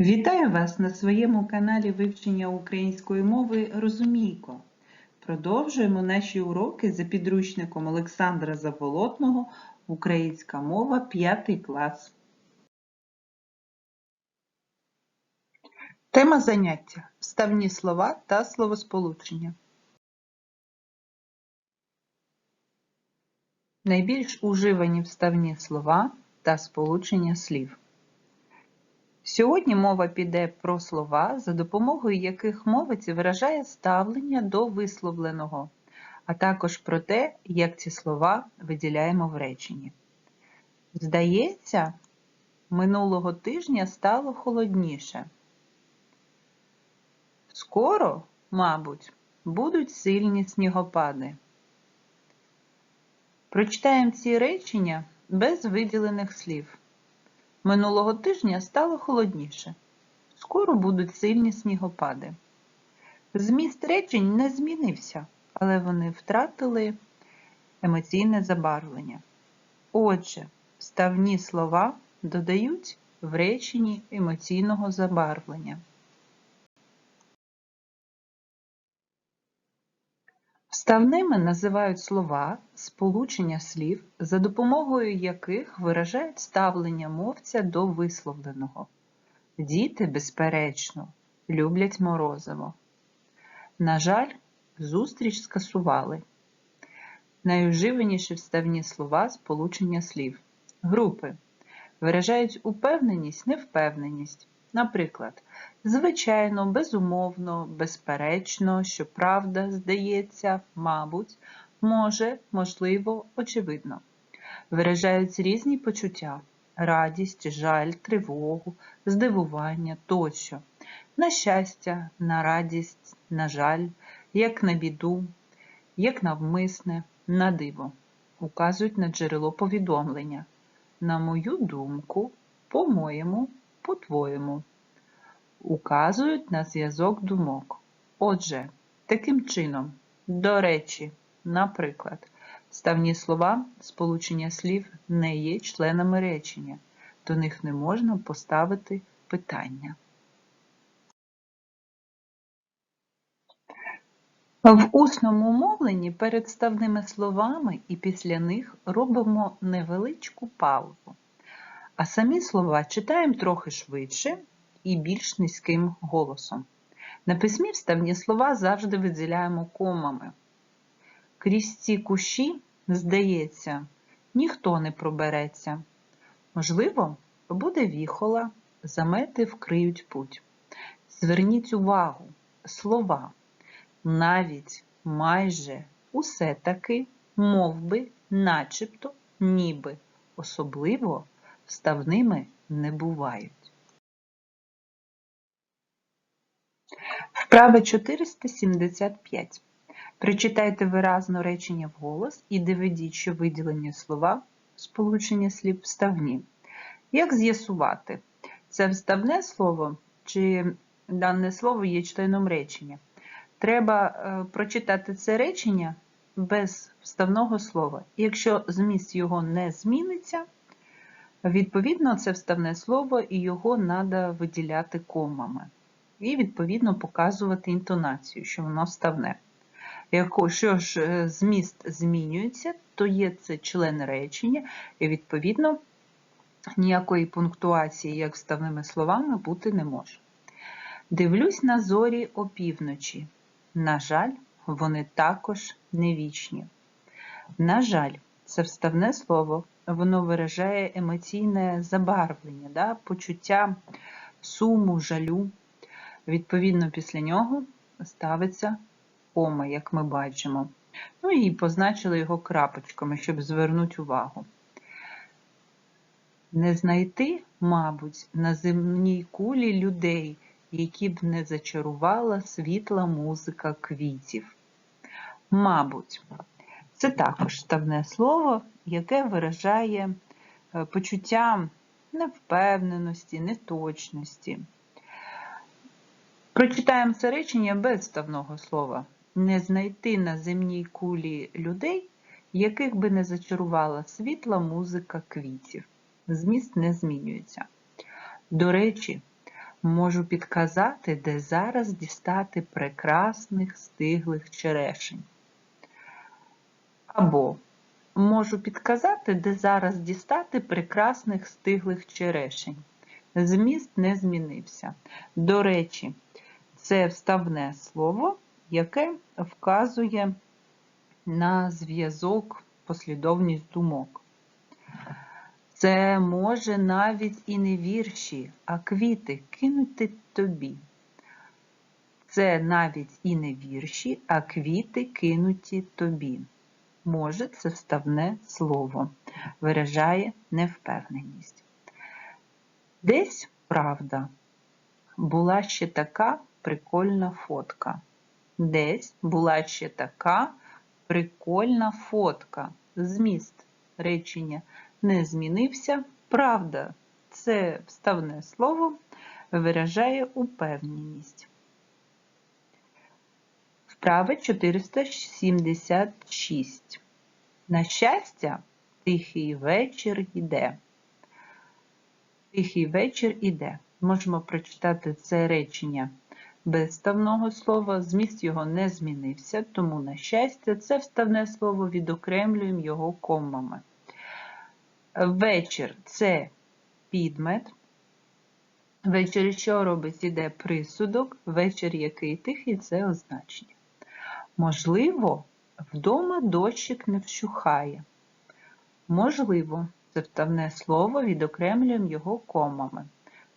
Вітаю вас на своєму каналі вивчення української мови Розумійко. Продовжуємо наші уроки за підручником Олександра Заболотного Українська мова 5 клас. Тема заняття вставні слова та словосполучення. Найбільш уживані вставні слова та сполучення слів. Сьогодні мова піде про слова, за допомогою яких мовець виражає ставлення до висловленого, а також про те, як ці слова виділяємо в реченні. Здається, минулого тижня стало холодніше. Скоро, мабуть, будуть сильні снігопади. Прочитаємо ці речення без виділених слів. Минулого тижня стало холодніше. Скоро будуть сильні снігопади. Зміст речень не змінився, але вони втратили емоційне забарвлення. Отже, вставні слова додають в реченні емоційного забарвлення. Вставними називають слова, сполучення слів, за допомогою яких виражають ставлення мовця до висловленого. Діти, безперечно, люблять морозиво. На жаль, зустріч скасували. Найуживаніші вставні слова сполучення слів. Групи виражають упевненість, невпевненість. Наприклад, звичайно, безумовно, безперечно, щоправда, здається, мабуть, може, можливо, очевидно. Виражають різні почуття радість, жаль, тривогу, здивування тощо. На щастя, на радість, на жаль, як на біду, як навмисне, на диво. Указують на джерело повідомлення. На мою думку, по-моєму, по-твоєму. Указують на зв'язок думок. Отже, таким чином, до речі, наприклад, ставні слова, сполучення слів не є членами речення, до них не можна поставити питання. В усному мовленні перед ставними словами і після них робимо невеличку паузу, а самі слова читаємо трохи швидше і більш низьким голосом. На письмі вставні слова завжди виділяємо комами. Крізь ці кущі, здається, ніхто не пробереться. Можливо, буде віхола, замети вкриють путь. Зверніть увагу, слова, навіть, майже, усе таки, мовби, начебто, ніби, особливо вставними не бувають. Вправа 475. Прочитайте виразно речення вголос і доведіть, що виділені слова сполучення слів вставні. Як з'ясувати, це вставне слово чи дане слово є членом речення? Треба е, прочитати це речення без вставного слова. Якщо зміст його не зміниться, відповідно, це вставне слово і його треба виділяти комами і, відповідно, показувати інтонацію, що воно вставне. Якщо ж е, зміст змінюється, то є це член речення, і, відповідно, ніякої пунктуації, як вставними словами, бути не може. Дивлюсь на зорі опівночі. На жаль, вони також не вічні. На жаль, це вставне слово, воно виражає емоційне забарвлення, да, почуття суму, жалю. Відповідно, після нього ставиться кома, як ми бачимо. Ну і позначили його крапочками, щоб звернути увагу. Не знайти, мабуть, на земній кулі людей, які б не зачарувала світла музика квітів. Мабуть, це також ставне слово, яке виражає е, почуття невпевненості, неточності. Прочитаємо це речення без ставного слова. Не знайти на земній кулі людей, яких би не зачарувала світла музика квітів. Зміст не змінюється. До речі, Можу підказати, де зараз дістати прекрасних стиглих черешень. Або можу підказати, де зараз дістати прекрасних стиглих черешень. Зміст не змінився. До речі, це вставне слово, яке вказує на зв'язок, послідовність думок. Це може навіть і не вірші, а квіти кинути тобі. Це навіть і не вірші, а квіти кинуті тобі. Може, це вставне слово, виражає невпевненість. Десь правда. Була ще така прикольна фотка. Десь була ще така прикольна фотка. Зміст речення не змінився. Правда, це вставне слово виражає упевненість. Вправа 476. На щастя, тихий вечір йде. Тихий вечір іде. Можемо прочитати це речення без вставного слова, зміст його не змінився, тому, на щастя, це вставне слово відокремлюємо його комами. Вечір це підмет. Вечір, що робить, іде присудок, вечір який тихий це означення. Можливо, вдома дощик не вщухає. Можливо, це вставне слово, відокремлюємо його комами.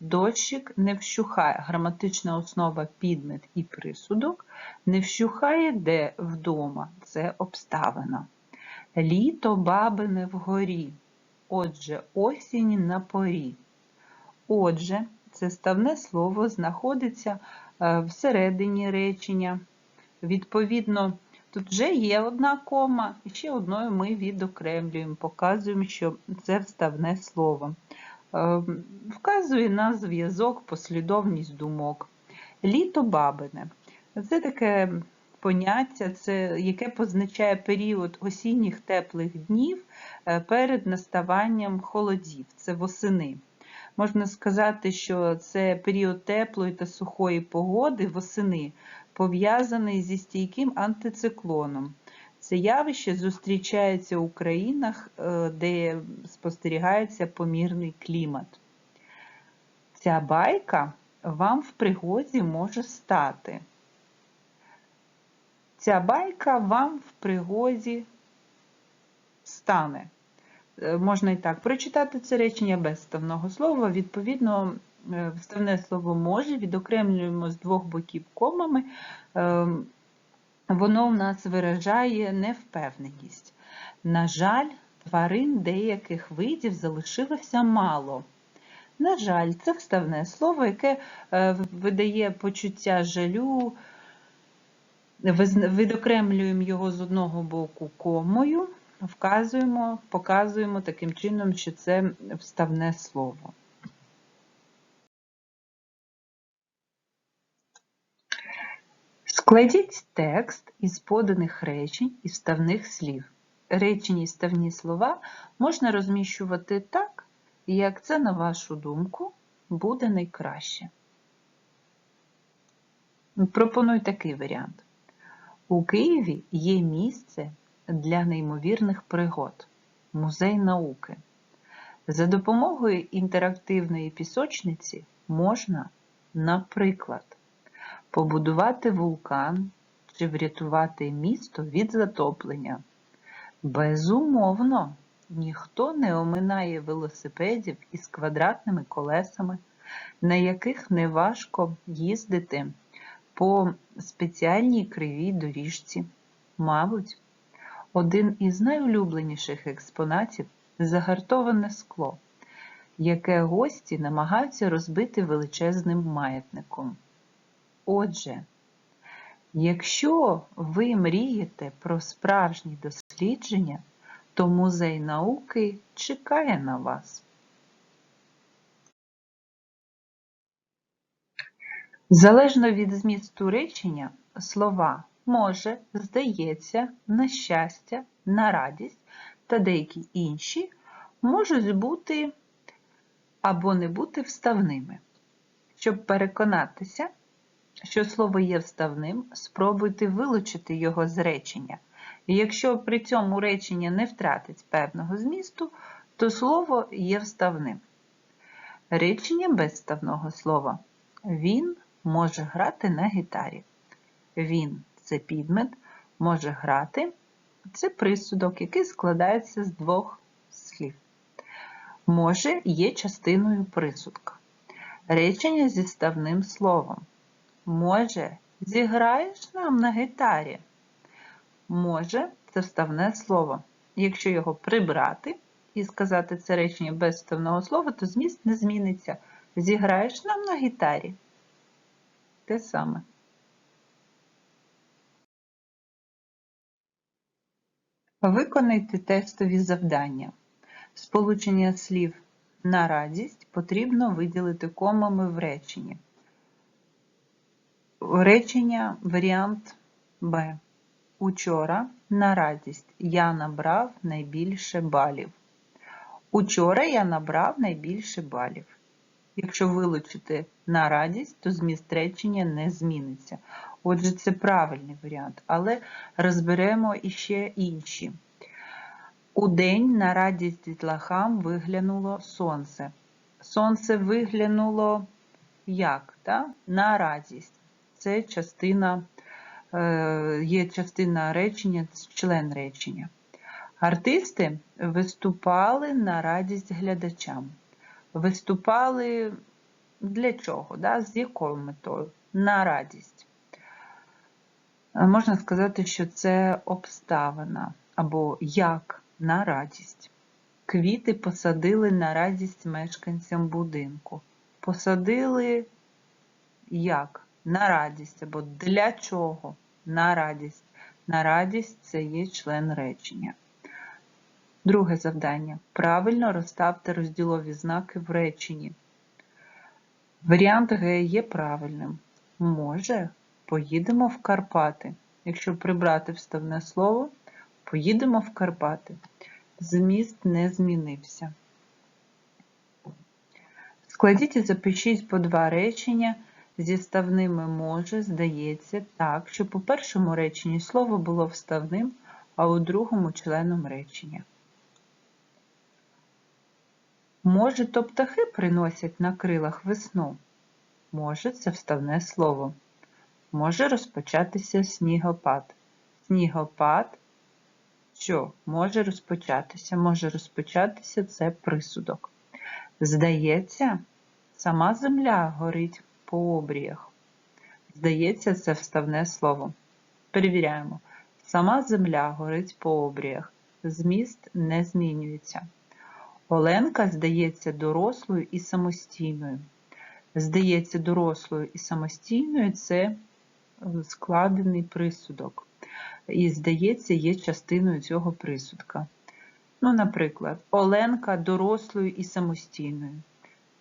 Дощик не вщухає, граматична основа підмет і присудок, не вщухає де вдома, це обставина. Літо бабине вгорі, отже, осінь на порі. Отже, це ставне слово знаходиться е, всередині речення. Відповідно, тут вже є одна кома, і ще одною ми відокремлюємо, показуємо, що це вставне слово. Е, вказує на зв'язок, послідовність думок. Літо бабине. Це таке поняття, це, яке позначає період осінніх теплих днів е, перед наставанням холодів, це восени. Можна сказати, що це період теплої та сухої погоди восени, пов'язаний зі стійким антициклоном. Це явище зустрічається у країнах, е, де спостерігається помірний клімат. Ця байка вам в пригоді може стати. Ця байка вам в пригоді стане. Е, можна і так прочитати це речення без вставного слова. Відповідно, е, вставне слово може, відокремлюємо з двох боків комами. Ем, воно в нас виражає невпевненість. На жаль, тварин деяких видів залишилося мало. На жаль, це вставне слово, яке е, видає почуття жалю, відокремлюємо його з одного боку комою, вказуємо, показуємо таким чином, що це вставне слово. Складіть текст із поданих речень і вставних слів. Речені і вставні слова можна розміщувати так, як це, на вашу думку, буде найкраще. Пропоную такий варіант. У Києві є місце для неймовірних пригод музей науки. За допомогою інтерактивної пісочниці можна, наприклад, побудувати вулкан чи врятувати місто від затоплення. Безумовно, ніхто не оминає велосипедів із квадратними колесами, на яких неважко їздити по спеціальній кривій доріжці. Мабуть, один із найулюбленіших експонатів загартоване скло, яке гості намагаються розбити величезним маятником. Отже, якщо ви мрієте про справжні дослідження, то музей науки чекає на вас. Залежно від змісту речення, слова може, здається, на щастя, на радість та деякі інші можуть бути або не бути вставними. Щоб переконатися, що слово є вставним, спробуйте вилучити його з речення. І якщо при цьому речення не втратить певного змісту, то слово є вставним. Речення без вставного слова. Він може грати на гітарі. Він це підмет, може грати. Це присудок, який складається з двох слів. Може є частиною присудка. Речення зі ставним словом. Може, зіграєш нам на гітарі? Може це вставне слово. Якщо його прибрати і сказати це речення без вставного слова, то зміст не зміниться. Зіграєш нам на гітарі? Те саме. Виконайте тестові завдання. Сполучення слів на радість потрібно виділити комами в реченні. Речення варіант Б. Учора на радість я набрав найбільше балів. Учора я набрав найбільше балів. Якщо вилучити на радість, то зміст речення не зміниться. Отже, це правильний варіант, але розберемо іще інші. У день на радість дітлахам виглянуло сонце. Сонце виглянуло як? Да? На радість. Це частина, е, є частина речення, член речення. Артисти виступали на радість глядачам. Виступали для чого? Да? З якою метою? На радість. Можна сказати, що це обставина або як на радість. Квіти посадили на радість мешканцям будинку. Посадили як? На радість або для чого? На радість. На радість це є член речення. Друге завдання. Правильно розставте розділові знаки в реченні. Варіант Г є правильним. Може, поїдемо в Карпати. Якщо прибрати вставне слово, поїдемо в Карпати. Зміст не змінився. Складіть і запишіть по два речення зі ставними може, здається, так, що по першому реченні слово було вставним, а у другому членом речення. Може, то птахи приносять на крилах весну? Може, це вставне слово. Може розпочатися снігопад. Снігопад що може розпочатися? Може розпочатися це присудок. Здається, сама земля горить по обріях. Здається, це вставне слово. Перевіряємо. Сама земля горить по обріях. Зміст не змінюється. Оленка здається дорослою і самостійною. Здається, дорослою і самостійною це складений присудок. І, здається, є частиною цього присудка. Ну, наприклад, Оленка дорослою і самостійною.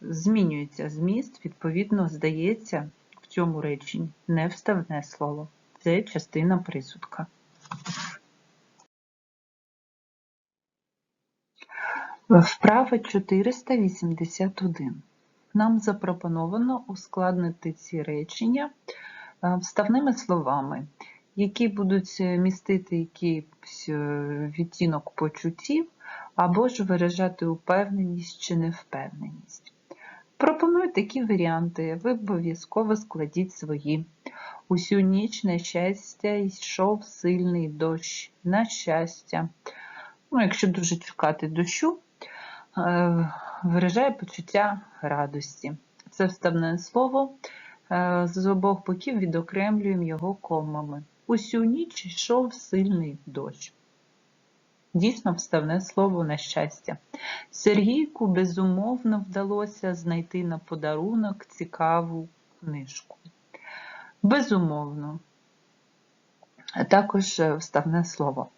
Змінюється зміст, відповідно, здається, в цьому реченні не вставне слово. Це частина присудка. Вправа 481. Нам запропоновано ускладнити ці речення вставними словами, які будуть містити якийсь е, відтінок почуттів або ж виражати упевненість чи невпевненість. Пропоную такі варіанти, ви обов'язково складіть свої. Усю ніч, на щастя, йшов сильний дощ, на щастя. Ну, Якщо дуже чекати дощу, Е, виражає почуття радості. Це вставне слово, е, з обох боків відокремлюємо його комами. Усю ніч йшов сильний дощ. Дійсно, вставне слово на щастя. Сергійку безумовно вдалося знайти на подарунок цікаву книжку. Безумовно, також вставне слово.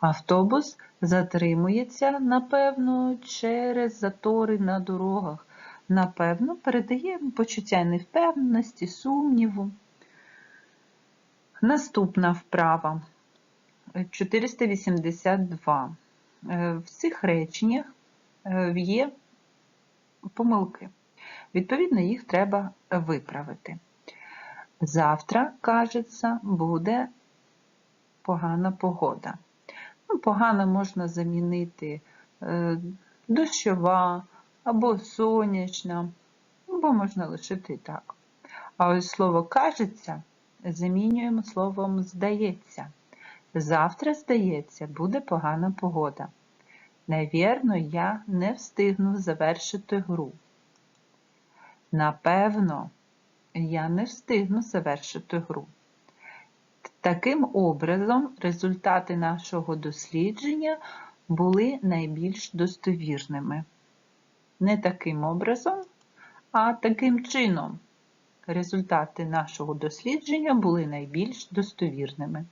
Автобус затримується, напевно, через затори на дорогах. Напевно, передає почуття невпевненості, сумніву. Наступна вправа 482. Е, в цих реченнях е, є помилки. Відповідно, їх треба виправити. Завтра, кажеться, буде погана погода. Ну, погано можна замінити е, дощова або сонячна, або можна лишити і так. А ось слово кажеться замінюємо словом здається. Завтра, здається, буде погана погода. Навірно, я не встигну завершити гру. Напевно, я не встигну завершити гру. Таким образом, результати нашого дослідження були найбільш достовірними. Не таким образом, а таким чином. Результати нашого дослідження були найбільш достовірними.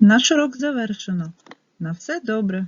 Наш урок завершено. На все добре.